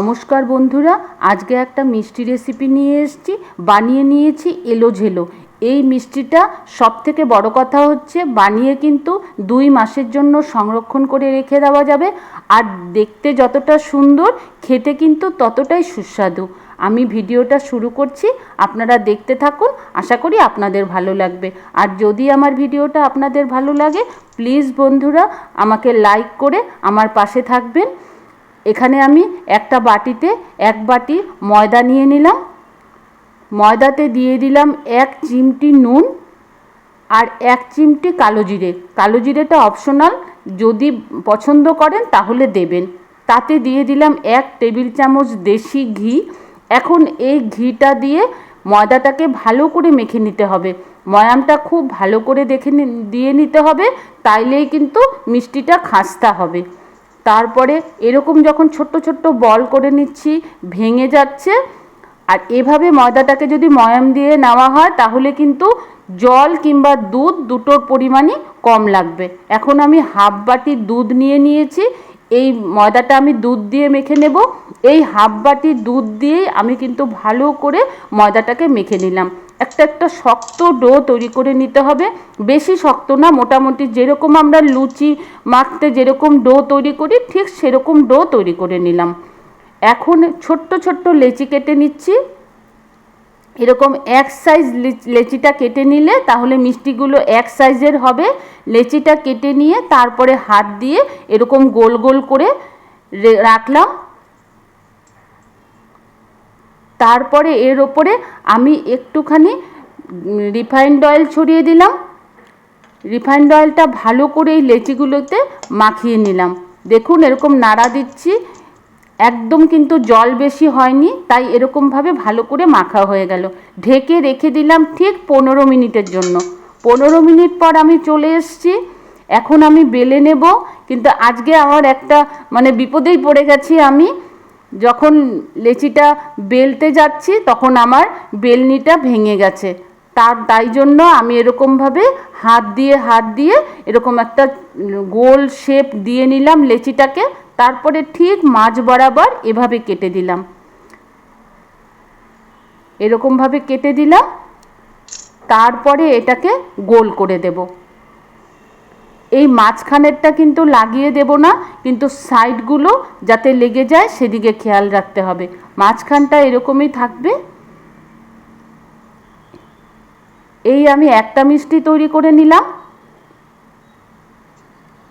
নমস্কার বন্ধুরা, আজকে একটা মিষ্টি রেসিপি নিয়ে এসেছি, বানিয়ে নিয়েছি এলো ঝেলো এই মিষ্টিটা সব থেকে বড় কথা হচ্ছে, বানিয়ে কিন্তু দুই মাসের জন্য সংরক্ষণ করে রেখে দেওয়া যাবে। আর দেখতে যতটা সুন্দর, খেতে কিন্তু ততটাই সুস্বাদু। আমি ভিডিওটা শুরু করছি, আপনারা দেখতে থাকুন, আশা করি আপনাদের ভালো লাগবে। আর যদি আমার ভিডিওটা আপনাদের ভালো লাগে প্লিজ বন্ধুরা, আমাকে লাইক করে আমার পাশে থাকবেন। এখানে আমি একটা বাটিতে এক বাটি ময়দা নিয়ে নিলাম। ময়দাতে দিয়ে দিলাম এক চিমটি নুন আর এক চিমটি কালো জিরে। কালো জিরেটা অপশনাল। যদি পছন্দ করেন তাহলে দেবেন। তাতে দিয়ে দিলাম এক টেবিল চামচ দেশি ঘি। এখন এই ঘিটা দিয়ে ময়দাটাকে ভালো করে মেখে নিতে হবে। ময়ামটা খুব ভালো করে দেখে দিয়ে নিতে হবে। তাইলেই কিন্তু মিষ্টিটা খাস্তা হবে। তারপরে এরকম যখন ছোট্ট ছোট্ট বল করে নিচ্ছি, ভেঙে যাচ্ছে, আর এভাবে ময়দাটাকে যদি ময়াম দিয়ে নেওয়া হয়, তাহলে কিন্তু জল কিংবা দুধ দুটোর পরিমাণই কম লাগবে। এখন আমি হাফ বাটি দুধ নিয়ে নিয়েছি। এই ময়দাটা আমি দুধ দিয়ে মেখে নেব। এই হাফ বাটি দুধ দিয়েই আমি কিন্তু ভালো করে ময়দাটাকে মেখে নিলাম। একটা একটা শক্ত ডো তৈরি করে নিতে হবে। বেশি শক্ত না, মোটামুটি যেরকম আমরা লুচি মাখতে যেরকম ডো তৈরি করি, ঠিক সেরকম ডো তৈরি করে নিলাম। এখন ছোট্ট ছোট্ট লেচি কেটে নিচ্ছি। এরকম এক সাইজ লেচিটা কেটে নিলে তাহলে মিষ্টিগুলো এক সাইজের হবে। লেচিটা কেটে নিয়ে তারপরে হাত দিয়ে এরকম গোল গোল করে রাখলাম। তারপরে এর ওপরে আমি একটুখানি রিফাইন্ড অয়েল ছড়িয়ে দিলাম। রিফাইন্ড অয়েলটা ভালো করে এই লেচিগুলোতে মাখিয়ে নিলাম। দেখুন এরকম নাড়া দিচ্ছি। একদম কিন্তু জল বেশি হয়নি, তাই এরকমভাবে ভালো করে মাখা হয়ে গেল। ঢেকে রেখে দিলাম ঠিক পনেরো মিনিটের জন্য। পনেরো মিনিট পর আমি চলে এসছি। এখন আমি বেলে নেব, কিন্তু আজকে আমার একটা মানে বিপদেই পড়ে গেছি আমি। যখন লেচিটা বেলতে যাচ্ছি, তখন আমার বেলনিটা ভেঙে গেছে। তার, তাই জন্য আমি এরকমভাবে হাত দিয়ে হাত দিয়ে এরকম একটা গোল শেপ দিয়ে নিলাম লেচিটাকে। তারপরে ঠিক মাঝ বরাবর এভাবে কেটে দিলাম। এরকমভাবে কেটে দিলাম। তারপরে এটাকে গোল করে দেব। এই মাঝখানেরটা কিন্তু লাগিয়ে দেব না, কিন্তু সাইডগুলো যাতে লেগে যায় সেদিকে খেয়াল রাখতে হবে। মাঝখানটা এরকমই থাকবে। এই আমি একটা মিষ্টি তৈরি করে নিলাম।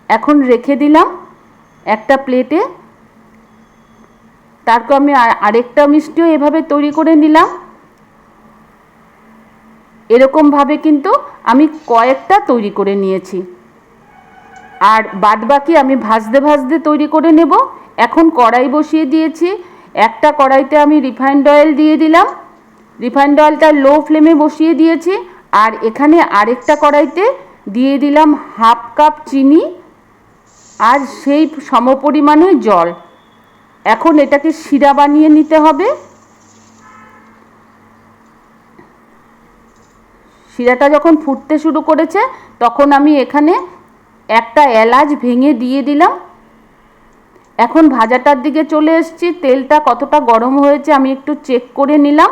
এখন রেখে দিলাম। একটা প্লেটে তারপর আমি আরেকটা মিষ্টিও এভাবে তৈরি করে নিলাম। এরকমভাবে কিন্তু আমি কয়েকটা তৈরি করে নিয়েছি। আর বাদ বাকি আমি ভাজতে ভাজতে তৈরি করে নেব। এখন কড়াই বসিয়ে দিয়েছি। একটা কড়াইতে আমি রিফাইন্ড অয়েল দিয়ে দিলাম। রিফাইন্ড অয়েলটা লো ফ্লেমে বসিয়ে দিয়েছি। আর এখানে আরেকটা কড়াইতে দিয়ে দিলাম হাফ কাপ চিনি। আর সেই সমপরিমাণে জল। এখন এটাকে শিরা বানিয়ে নিতে হবে। শিরাটা যখন ফুটতে শুরু করেছে, তখন আমি এখানে একটা এলাচ ভেঙে দিয়ে দিলাম। এখন ভাজাটার দিকে চলে এসছি। তেলটা কতটা গরম হয়েছে আমি একটু চেক করে নিলাম।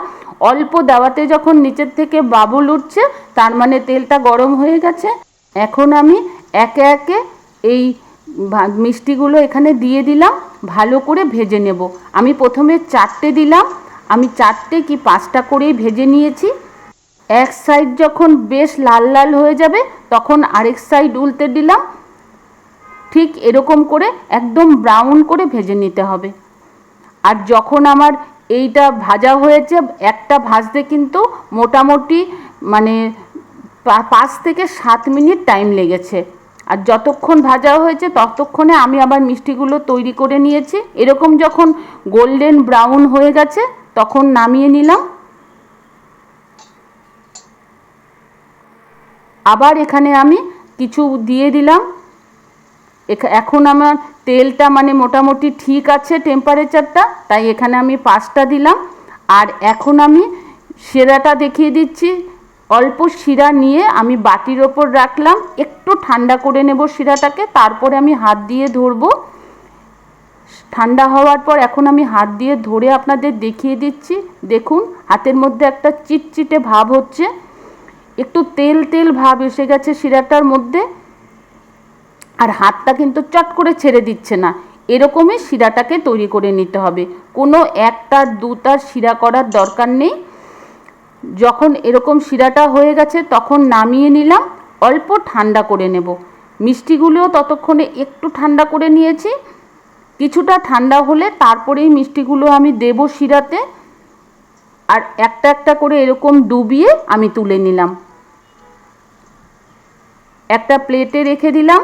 অল্প দেওয়াতে যখন নিচের থেকে বাবুল উঠছে, তার মানে তেলটা গরম হয়ে গেছে। এখন আমি একে একে এই মিষ্টিগুলো এখানে দিয়ে দিলাম, ভালো করে ভেজে নেব। আমি প্রথমে চারটে দিলাম, আমি চারটে কি পাঁচটা করেই ভেজে নিয়েছি। এক সাইড যখন বেশ লাল লাল হয়ে যাবে, তখন আরেক সাইড উল্টে দিলাম। ঠিক এরকম করে একদম ব্রাউন করে ভেজে নিতে হবে। আর যখন আমার এইটা ভাজা হয়েছে, একটা ভাজতে কিন্তু মোটামুটি মানে পাঁচ থেকে সাত মিনিট টাইম লেগেছে। আর যতক্ষণ ভাজা হয়েছে ততক্ষণে আমি আবার মিষ্টিগুলো তৈরি করে নিয়েছি। এরকম যখন গোল্ডেন ব্রাউন হয়ে গেছে, তখন নামিয়ে নিলাম। আবার এখানে আমি কিছু দিয়ে দিলাম। এখন আমার তেলটা মানে মোটামুটি ঠিক আছে টেম্পারেচারটা তাই এখানে আমি পাঁচটা দিলাম। আর এখন আমি সেরাটা দেখিয়ে দিচ্ছি। অল্প শিরা নিয়ে আমি বাটির ওপর রাখলাম। একটু ঠান্ডা করে নেব শিরাটাকে, তারপরে আমি হাত দিয়ে ধরবো। ঠান্ডা হওয়ার পর এখন আমি হাত দিয়ে ধরে আপনাদের দেখিয়ে দিচ্ছি। দেখুন, হাতের মধ্যে একটা চিটচিটে ভাব হচ্ছে। একটু তেল তেল ভাব এসে গেছে শিরাটার মধ্যে। আর হাতটা কিন্তু চট করে ছেড়ে দিচ্ছে না। এরকমই শিরাটাকে তৈরি করে নিতে হবে। কোনো একটা দুটার শিরা করার দরকার নেই। যখন এরকম শিরাটা হয়ে গেছে তখন নামিয়ে নিলাম, অল্প ঠান্ডা করে নেব। মিষ্টিগুলোও ততক্ষণে একটু ঠান্ডা করে নিয়েছি। কিছুটা ঠান্ডা হলে তারপরেই মিষ্টিগুলো আমি দেব শিরাতে আর একটা একটা করে এরকম ডুবিয়ে আমি তুলে নিলাম। একটা প্লেটে রেখে দিলাম।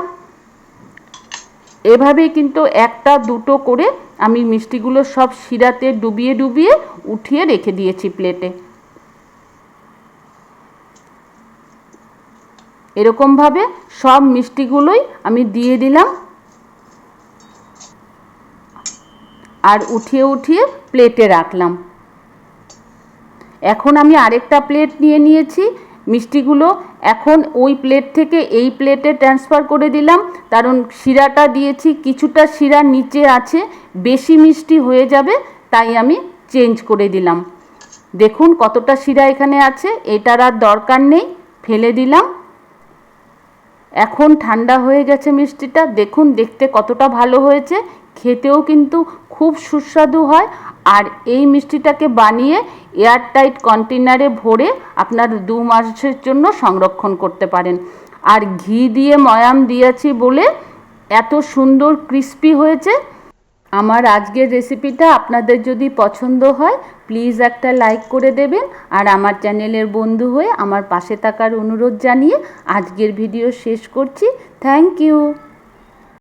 এভাবেই কিন্তু একটা দুটো করে আমি মিষ্টিগুলো সব শিরাতে ডুবিয়ে ডুবিয়ে উঠিয়ে রেখে দিয়েছি প্লেটে। এরকমভাবে সব মিষ্টিগুলোই আমি দিয়ে দিলাম। আর উঠিয়ে উঠিয়ে প্লেটে রাখলাম। এখন আমি আরেকটা প্লেট নিয়ে নিয়েছি। মিষ্টিগুলো এখন ওই প্লেট থেকে এই প্লেটে ট্রান্সফার করে দিলাম। কারণ শিরাটা দিয়েছি, কিছুটা শিরা নিচে আছে, বেশি মিষ্টি হয়ে যাবে, তাই আমি চেঞ্জ করে দিলাম। দেখুন কতটা শিরা এখানে আছে, এটার আর দরকার নেই, ফেলে দিলাম। এখন ঠান্ডা হয়ে গেছে মিষ্টিটা, দেখুন দেখতে কতটা ভালো হয়েছে, খেতেও কিন্তু খুব সুস্বাদু হয়। আর এই মিষ্টিটাকে বানিয়ে এয়ারটাইট কন্টেনারে ভরে আপনার দু মাসের জন্য সংরক্ষণ করতে পারেন। আর ঘি দিয়ে ময়াম দিয়েছি বলে এত সুন্দর ক্রিস্পি হয়েছে আমার আজকের রেসিপিটা আপনাদের যদি পছন্দ হয় প্লিজ একটা লাইক করে দেবেন আর আমার চ্যানেলের বন্ধু হয়ে আমার পাশে থাকার অনুরোধ জানিয়ে আজকের ভিডিও শেষ করছি। Thank you